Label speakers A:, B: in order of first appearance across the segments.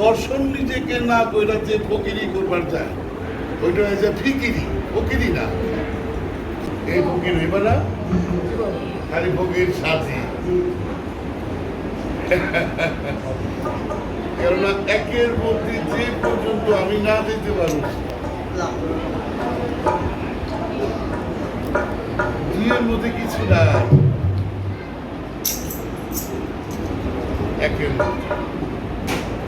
A: দর্শন নিজেকে না কইরা যে ফকিরি করবার যায়, ওইটা হয়েছে ফিকিরি, ফকিরি না। এই ফকির হইবা না, খালি ফকির সাজি। কেননা একের মধ্যে যে পর্যন্ত আমি না দিতে পারব, দুইয়ের মধ্যে কিছু নাই। একের মধ্যে।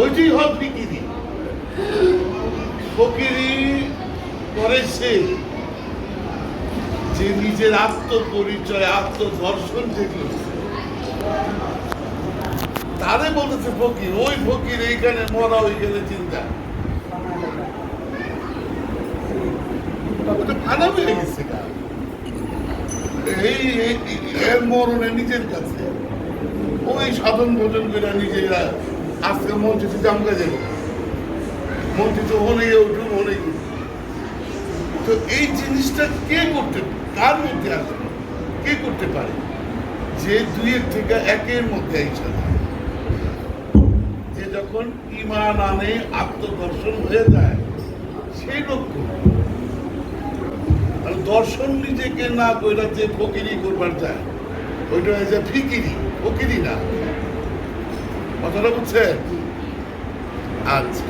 A: ওইটাই হয় ফিকিরি ফকিরি করে সে যে নিজের আত্মপরিচয়, আত্মদর্শন যে করছে তারে বলেছে ফকির, ওই ফকির এইখানে মরা, ওইখানে চিন্তা। এই মরণে নিজের কাছে, ওই সাধন ভোজন করে নিজেরা আজকে মঞ্চে জামকা যাবে। মঞ্চে তো অনেক উঠুন অনেক তো এই জিনিসটা কে করতে কার মধ্যে আসে কে করতে পারে? যে দুইয়ের থেকে একের মধ্যে আইসা যে যখন ইমান আনে, আত্মদর্শন হয়ে যায়, সেই লোক করবে। আর দর্শন নিজেকে না কইরা যে ফকিরি করবার যায়, ওইটা হয়েছে ফিকিরি। ফকিরি না। কথাটা বুঝছেন আচ্ছা।